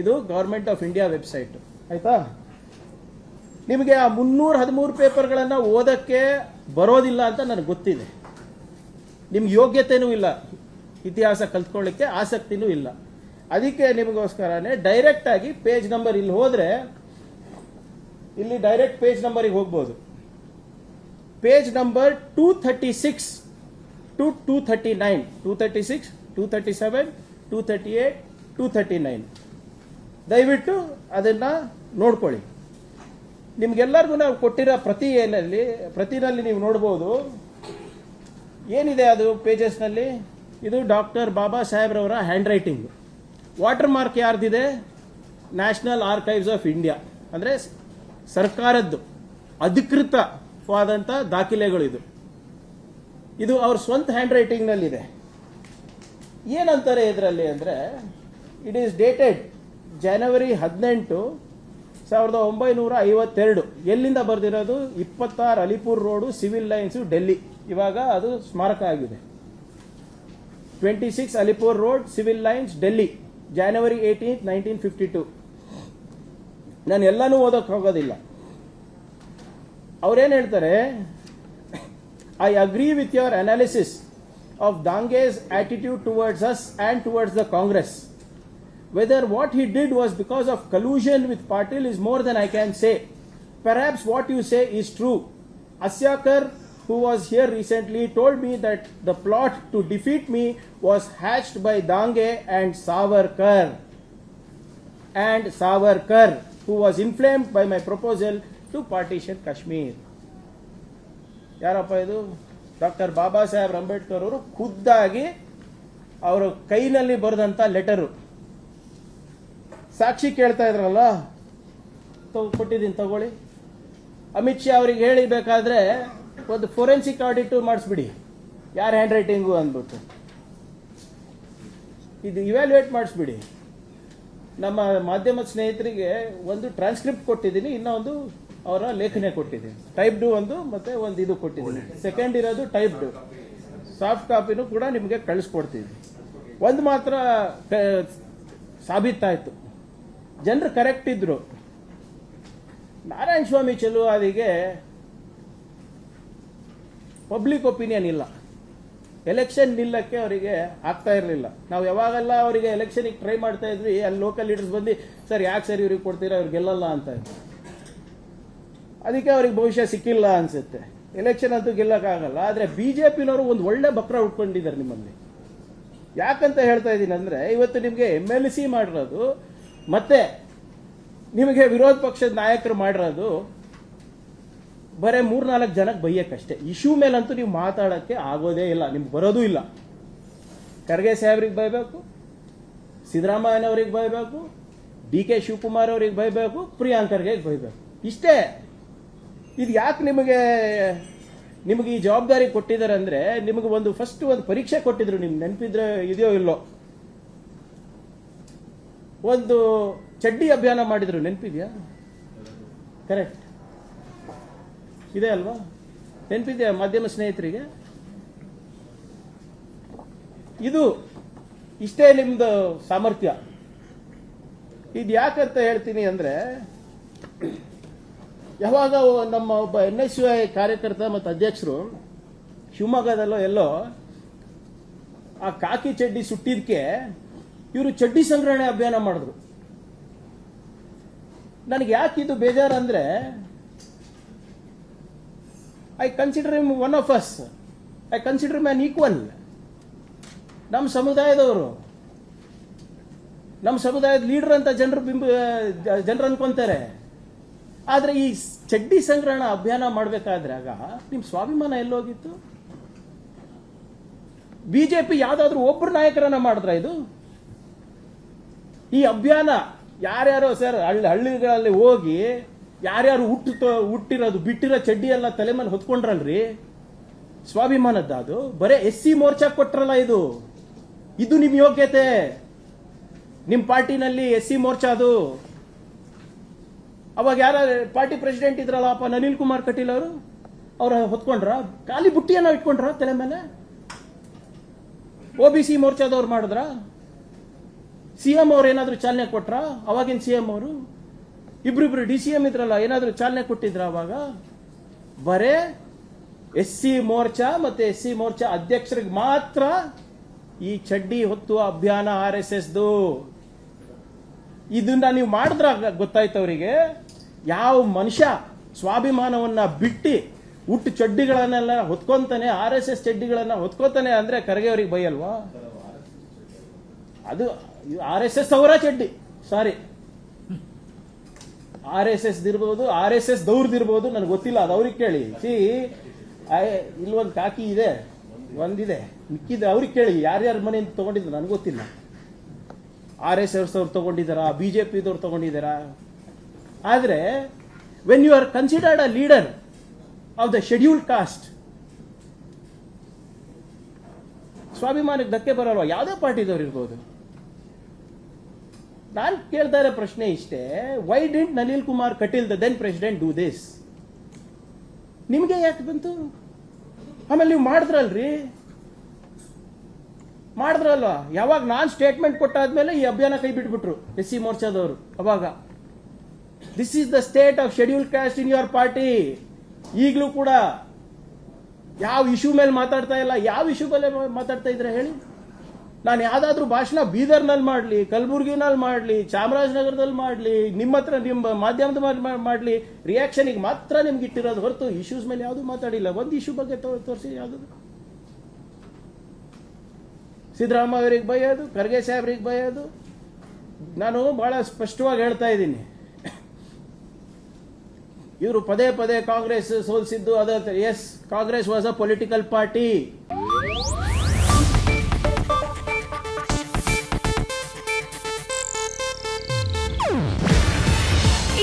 ಇದು government of India website ಆಯ್ತಾ? ನಿಮಗೆ ಆ ಮುನ್ನೂರ ಹದಿಮೂರು ಪೇಪರ್ಗಳನ್ನು ಓದಕ್ಕೆ ಬರೋದಿಲ್ಲ ಅಂತ ನನಗೆ ಗೊತ್ತಿದೆ. ನಿಮ್ಗೆ ಯೋಗ್ಯತೆಯೂ ಇಲ್ಲ. ಇತಿಹಾಸ ಕಲ್ತ್ಕೊಳ್ಳಿಕ್ಕೆ ಆಸಕ್ತಿನೂ ಇಲ್ಲ. ಅದಕ್ಕೆ ನಿಮಗೋಸ್ಕರನೇ ಡೈರೆಕ್ಟ್ ಆಗಿ ಪೇಜ್ ನಂಬರ್ ಇಲ್ಲಿ ಹೋದ್ರೆ ಇಲ್ಲಿ ಡೈರೆಕ್ಟ್ ಪೇಜ್ ನಂಬರಿಗೆ ಹೋಗ್ಬೋದು. Page number two thirty six to two thirty nine two thirty six two thirty seven two thirty eight two thirty nine ದಯವಿಟ್ಟು ಅದನ್ನು ನೋಡ್ಕೊಳ್ಳಿ. ನಿಮಗೆಲ್ಲರಿಗೂ ನಾವು ಕೊಟ್ಟಿರೋ ಪ್ರತಿ ಏನಲ್ಲಿ, ಪ್ರತಿನಲ್ಲಿ ನೀವು ನೋಡ್ಬೋದು. ಏನಿದೆ ಅದು ಪೇಜಸ್ನಲ್ಲಿ? ಇದು ಡಾಕ್ಟರ್ ಬಾಬಾ ಸಾಹೇಬ್ರವರ handwriting watermark ಯಾರ್ದಿದೆ? National archives of India. ಅಂದರೆ ಸರ್ಕಾರದ್ದು ಅಧಿಕೃತವಾದಂಥ ದಾಖಲೆಗಳಿದು. ಇದು ಅವ್ರ ಸ್ವಂತ ಹ್ಯಾಂಡ್ ರೈಟಿಂಗ್ನಲ್ಲಿದೆ ಏನಂತಾರೆ ಇದರಲ್ಲಿ ಅಂದರೆ ಇಟ್ ಈಸ್ ಡೇಟೆಡ್ ಜನವರಿ ಹದಿನೆಂಟು ಸಾವಿರದ ಒಂಬೈನೂರ ಐವತ್ತೆರಡು. ಎಲ್ಲಿಂದ ಬರೆದಿರೋದು? ಇಪ್ಪತ್ತಾರು Alipur road, civil lines, Delhi. ಇವಾಗ ಅದು ಸ್ಮಾರಕ ಆಗಿದೆ. Twenty six Alipur road, civil lines, Delhi. January eighteenth, nineteen fifty two. ನಾನು ಎಲ್ಲನೂ ಓದೋಕೆ ಹೋಗೋದಿಲ್ಲ. ಅವ್ರೇನು ಹೇಳ್ತಾರೆ? I agree with your analysis of Dange's attitude towards us and towards the Congress Whether what he did was because of collusion with Patil is more than I can say. Perhaps what you say is true. Asyakar, who was here recently, told me that the plot to defeat me was hatched by Dange and Savarkar. And Savarkar, who was inflamed by my proposal to partition Kashmir. ಯಾರಪ್ಪ ಇದು doctor Baba Saheb Ambedkar ಅವರು ಖುದ್ದಾಗಿ ಅವರ ಕೈನಲ್ಲಿ ಬರೆದಂಥ letter ಸಾಕ್ಷಿ ಕೇಳ್ತಾ ಇದ್ರಲ್ಲ? ಕೊಟ್ಟಿದ್ದೀನಿ, ತಗೊಳ್ಳಿ. ಅಮಿತ್ ಶಾ ಅವ್ರಿಗೆ ಹೇಳಿಬೇಕಾದ್ರೆ ಒಂದು ಫೋರೆನ್ಸಿಕ್ ಆಡಿಟು ಮಾಡಿಸ್ಬಿಡಿ. ಯಾರ ಹ್ಯಾಂಡ್ ರೈಟಿಂಗು ಅಂದ್ಬಿಟ್ಟು. ಇದು ಇವ್ಯಾಲ್ಯೂಯೇಟ್ ಮಾಡಿಸ್ಬಿಡಿ. ನಮ್ಮ ಮಾಧ್ಯಮ ಸ್ನೇಹಿತರಿಗೆ ಒಂದು ಟ್ರಾನ್ಸ್ಕ್ರಿಪ್ಟ್ ಕೊಟ್ಟಿದ್ದೀನಿ, ಇನ್ನೊಂದು ಅವರ ಲೇಖನೆ ಕೊಟ್ಟಿದ್ದೀನಿ. ಟೈಪ್ಡು ಒಂದು, ಮತ್ತೆ ಒಂದು ಇದು ಕೊಟ್ಟಿದ್ದೀನಿ. ಸೆಕೆಂಡ್ ಇರೋದು ಟೈಪ್ಡು ಸಾಫ್ಟ್ ಕಾಪಿನೂ ಕೂಡ ನಿಮಗೆ ಕಳಿಸ್ಕೊಡ್ತೀವಿ ಒಂದು ಮಾತ್ರ ಸಾಬೀತಾಯ್ತು. ಜನರು ಕರೆಕ್ಟ್ ಇದ್ರು. ನಾರಾಯಣ ಸ್ವಾಮಿ ಚೆಲುವಾದಿಗೆ ಪಬ್ಲಿಕ್ ಒಪಿನಿಯನ್ ಇಲ್ಲ. ಎಲೆಕ್ಷನ್ ನಿಲ್ಲಕ್ಕೆ ಅವರಿಗೆ ಆಗ್ತಾ ಇರಲಿಲ್ಲ. ನಾವು ಯಾವಾಗೆಲ್ಲ ಅವರಿಗೆ ಎಲೆಕ್ಷನಿಗೆ ಟ್ರೈ ಮಾಡ್ತಾ ಇದ್ವಿ, ಅಲ್ಲಿ ಲೋಕಲ್ ಲೀಡರ್ಸ್ ಬಂದು, ಸರ್, ಯಾಕೆ ಸರ್ ಇವ್ರಿಗೆ ಕೊಡ್ತೀರಾ? ಅವ್ರಿಗೆ ಗೆಲ್ಲಲ್ಲ ಅಂತ. ಅದಕ್ಕೆ ಅವ್ರಿಗೆ ಭವಿಷ್ಯ ಸಿಕ್ಕಿಲ್ಲ ಅನ್ಸುತ್ತೆ. ಎಲೆಕ್ಷನ್ ಅಂತೂ ಗೆಲ್ಲಕ್ಕಾಗಲ್ಲ. ಆದರೆ ಬಿ ಜೆ ಪಿನವರು ಒಂದು ಒಳ್ಳೆ ಬಕ್ರ ಉಟ್ಕೊಂಡಿದ್ದಾರೆ ನಿಮ್ಮಲ್ಲಿ. ಯಾಕಂತ ಹೇಳ್ತಾ ಇದ್ದೀನಿ ಅಂದರೆ, ಇವತ್ತು ನಿಮಗೆ ಎಂ ಎಲ್ ಸಿ ಮಾಡಿರೋದು ಮತ್ತೆ ನಿಮಗೆ ವಿರೋಧ ಪಕ್ಷದ ನಾಯಕರು ಮಾಡಿರೋದು ಬರೀ ಮೂರ್ನಾಲ್ಕು ಜನಕ್ಕೆ ಬೈಯಕ್ಕಷ್ಟೇ. ಇಶ್ಯೂ ಮೇಲಂತೂ ನೀವು ಮಾತಾಡೋಕ್ಕೆ ಆಗೋದೇ ಇಲ್ಲ, ನಿಮ್ಗೆ ಬರೋದೂ ಇಲ್ಲ. ಖರ್ಗೆ ಸಾಹೇಬ್ರಿಗೆ ಬೈಬೇಕು, ಸಿದ್ದರಾಮಯ್ಯನವ್ರಿಗೆ ಬೈಬೇಕು, ಡಿ ಕೆ ಶಿವಕುಮಾರ್ ಅವ್ರಿಗೆ ಬೈಬೇಕು, ಪ್ರಿಯಾಂಕ್ ಖರ್ಗೆ ಬೈಬೇಕು. ಇಷ್ಟೇ. ಇದು ಯಾಕೆ ನಿಮಗೆ ನಿಮಗೆ ಈ ಜವಾಬ್ದಾರಿ ಕೊಟ್ಟಿದ್ದಾರೆ ಅಂದರೆ, ನಿಮಗೆ ಒಂದು ಫಸ್ಟ್ ಒಂದು ಪರೀಕ್ಷೆ ಕೊಟ್ಟಿದ್ರು ನಿಮ್ಗೆ ನೆನಪಿದ್ರೆ ಇದೆಯೋ ಇಲ್ಲೋ. ಒಂದು ಚಡ್ಡಿ ಅಭಿಯಾನ ಮಾಡಿದ್ರು, ನೆನಪಿದ್ಯಾ? ಕರೆಕ್ಟ್ ಇದೆ ಅಲ್ವಾ? ನೆನಪಿದ್ಯಾ ಮಾಧ್ಯಮ ಸ್ನೇಹಿತರಿಗೆ? ಇದು ಇಷ್ಟೇ ನಿಮ್ದು ಸಾಮರ್ಥ್ಯ. ಇದು ಯಾಕಂತ ಹೇಳ್ತೀನಿ ಅಂದ್ರೆ, ಯಾವಾಗ ನಮ್ಮ ಒಬ್ಬ ಎನ್ ಎಸ್ ಯು ಐ ಕಾರ್ಯಕರ್ತ ಮತ್ತು ಅಧ್ಯಕ್ಷರು ಶಿವಮೊಗ್ಗದಲ್ಲೋ ಎಲ್ಲೋ ಆ ಕಾಕಿ ಚಡ್ಡಿ ಸುಟ್ಟಿದ್ಕೆ ಇವರು ಚಡ್ಡಿ ಸಂಗ್ರಹಣೆ ಅಭಿಯಾನ ಮಾಡಿದ್ರು. ನನಗೆ ಯಾಕೆ ಇದು ಬೇಜಾರಂದ್ರೆ I consider him one of us I consider man equal ನಮ್ಮ ಸಮುದಾಯದವರು ನಮ್ಮ ಸಮುದಾಯದ ಲೀಡರ್ ಅಂತ ಜನರು ಬಿಂಬ, ಜನರು ಅನ್ಕೊಂತಾರೆ. ಆದರೆ ಈ ಚಡ್ಡಿ ಸಂಗ್ರಹಣ ಅಭಿಯಾನ ಮಾಡಬೇಕಾದ್ರೆ ಆಗ ನಿಮ್ಮ ಸ್ವಾಭಿಮಾನ ಎಲ್ಲೋಗಿತ್ತು? ಬಿಜೆಪಿ ಯಾವ್ದಾದ್ರು ಒಬ್ರು ನಾಯಕರನ್ನ ಮಾಡಿದ್ರ ಇದು? ಈ ಅಭಿಯಾನ ಯಾರ್ಯಾರೋ ಸರ್, ಹಳ್ಳಿ ಹಳ್ಳಿಗಳಲ್ಲಿ ಹೋಗಿ ಯಾರ್ಯಾರು ಹುಟ್ಟು ಹುಟ್ಟಿರೋದು, ಬಿಟ್ಟಿರೋ ಚಡ್ಡಿ ಎಲ್ಲ ತಲೆ ಮೇಲೆ ಹೊತ್ಕೊಂಡ್ರಲ್ರಿ? ಸ್ವಾಭಿಮಾನದ ಅದು. ಬರೇ ಎಸ್ ಸಿ ಮೋರ್ಚಾ ಕೊಟ್ರಲ್ಲ ಇದು. ಇದು ನಿಮ್ ಯೋಗ್ಯತೆ. ನಿಮ್ ಪಾರ್ಟಿನಲ್ಲಿ ಎಸ್ ಸಿ ಮೋರ್ಚಾ ಅದು. ಅವಾಗ ಯಾರ ಪಾರ್ಟಿ ಪ್ರೆಸಿಡೆಂಟ್ ಇದ್ರಲ್ಲಪ್ಪ ಅನಿಲ್ ಕುಮಾರ್ ಕಟೀಲ್ ಅವರು? ಅವ್ರ ಹೊತ್ಕೊಂಡ್ರ? ಖಾಲಿ ಬುಟ್ಟಿಯನ್ನ ಇಟ್ಕೊಂಡ್ರ ತಲೆ ಮೇಲೆ? ಒ ಬಿ ಸಿ ಮೋರ್ಚಾದವ್ರು ಮಾಡಿದ್ರ? ಸಿ ಎಂ ಅವ್ರು ಏನಾದರೂ ಚಾಲನೆ ಕೊಟ್ರಾ? ಅವಾಗಿನ ಸಿ ಎಂ ಅವರು? ಇಬ್ಬರಿಬ್ರು ಡಿ ಸಿ ಎಂ ಇದ್ರಲ್ಲ, ಏನಾದರೂ ಚಾಲನೆ ಕೊಟ್ಟಿದ್ರ ಅವಾಗ? ಬರೇ ಎಸ್ ಸಿ ಮೋರ್ಚಾ ಮತ್ತೆ ಎಸ್ ಸಿ ಮೋರ್ಚಾ ಅಧ್ಯಕ್ಷರಿಗೆ ಮಾತ್ರ ಈ ಚಡ್ಡಿ ಹೊತ್ತು ಅಭಿಯಾನ ಆರ್ ಎಸ್ ಎಸ್ದು. ಇದನ್ನ ನೀವು ಮಾಡಿದ್ರ ಗೊತ್ತಾಯ್ತು ಅವರಿಗೆ. ಯಾವ ಮನುಷ್ಯ ಸ್ವಾಭಿಮಾನವನ್ನ ಬಿಟ್ಟು ಹುಟ್ಟು ಚಡ್ಡಿಗಳನ್ನೆಲ್ಲ ಹೊತ್ಕೊಂತಾನೆ, ಆರ್ ಎಸ್ ಎಸ್ ಚಡ್ಡಿಗಳನ್ನ ಹೊತ್ಕೊತಾನೆ ಅಂದ್ರೆ ಖರ್ಗೆ ಅವ್ರಿಗೆ ಬೈಯಲ್ವಾ ಅದು ಆರ್ ಎಸ್ ಎಸ್ ಅವರ ಚಡ್ಡಿ, ಸಾರಿ. ಆರ್ ಎಸ್ ಎಸ್ ಇರ್ಬೋದು ಆರ್ ಎಸ್ ಎಸ್ ದೌರ್ದಿರ್ಬೋದು ನನಗೆ ಗೊತ್ತಿಲ್ಲ, ಅದು ಅವ್ರಿಗೆ ಕೇಳಿ. ಸಿ ಇಲ್ಲೊಂದು ಕಾಕಿ ಇದೆ, ಒಂದಿದೆ ಮಿಕ್ಕಿದೆ ಅವ್ರಿಗೆ ಕೇಳಿ, ಯಾರ್ಯಾರ ಮನೆಯಿಂದ ತಗೊಂಡಿದ್ರು ನನಗೆ ಗೊತ್ತಿಲ್ಲ. ಆರ್ ಎಸ್ ಎಸ್ ಅವ್ರು ತಗೊಂಡಿದ್ದಾರಾ ಬಿ ಜೆ ಪಿದವ್ರು ತಗೊಂಡಿದ್ದಾರಾ? ಆದರೆ when you are considered a leader of the scheduled caste ಸ್ವಾಭಿಮಾನಕ್ಕೆ ಧಕ್ಕೆ ಬರಲ್ವಾ? ಯಾವುದೇ ಪಾರ್ಟಿದವ್ರು ಇರ್ಬೋದು. ನಾನು ಕೇಳ್ತಾ ಇರೋ ಪ್ರಶ್ನೆ ಇಷ್ಟೇ why didn't Nalin Kumar Kateel the then president do this ನಿಮಗೆ ಯಾಕೆ ಬಂತು? ಆಮೇಲೆ ನೀವು ಮಾಡಿದ್ರಲ್ರಿ. ಮಾಡಿದ್ರಲ್ವ? ಯಾವಾಗ ನಾನು ಸ್ಟೇಟ್ಮೆಂಟ್ ಕೊಟ್ಟಾದ್ಮೇಲೆ ಈ ಅಭಿಯಾನ ಕೈ ಬಿಟ್ಬಿಟ್ರು, ಎಸ್ ಸಿ ಮೋರ್ಚಾದವರು, ಅವಾಗ. This is the state of scheduled caste in your party ಈಗಲೂ ಕೂಡ ಯಾವ ಇಶ್ಯೂ ಮೇಲೆ ಮಾತಾಡ್ತಾ ಇಲ್ಲ, ಯಾವ ಇಶ್ಯೂ ಮೇಲೆ ಮಾತಾಡ್ತಾ ಇದ್ರೆ ಹೇಳಿ? ನಾನು ಯಾವುದಾದ್ರೂ ಭಾಷಣ ಬೀದರ್ನಲ್ಲಿ ಮಾಡಲಿ, ಕಲಬುರ್ಗಿನಲ್ಲಿ ಮಾಡಲಿ, ಚಾಮರಾಜನಗರದಲ್ಲಿ ಮಾಡಲಿ, ನಿಮ್ಮ ಹತ್ರ ನಿಮ್ಮ ಮಾಧ್ಯಮದ ಮಾಡಲಿ ರಿಯಾಕ್ಷನಿಗೆ ಮಾತ್ರ ನಿಮ್ಗೆ ಇಟ್ಟಿರೋದು ಹೊರತು ಇಶ್ಯೂಸ್ ಮೇಲೆ ಯಾವುದೂ ಮಾತಾಡಿಲ್ಲ. ಒಂದು ಇಶ್ಯೂ ಬಗ್ಗೆ ತೋರಿಸಿ ಯಾವುದು? ಸಿದ್ದರಾಮಯ್ಯ ಅವರಿಗೆ ಬೈಯೋದು, ಖರ್ಗೆ ಸಾಹೇಬ್ರಿಗೆ ಬೈಯೋದು. ನಾನು ಬಹಳ ಸ್ಪಷ್ಟವಾಗಿ ಹೇಳ್ತಾ ಇದ್ದೀನಿ. ಇವರು ಪದೇ ಪದೇ ಕಾಂಗ್ರೆಸ್ ಸೋಲಿಸಿದ್ದು ಅದ as Congress was a political party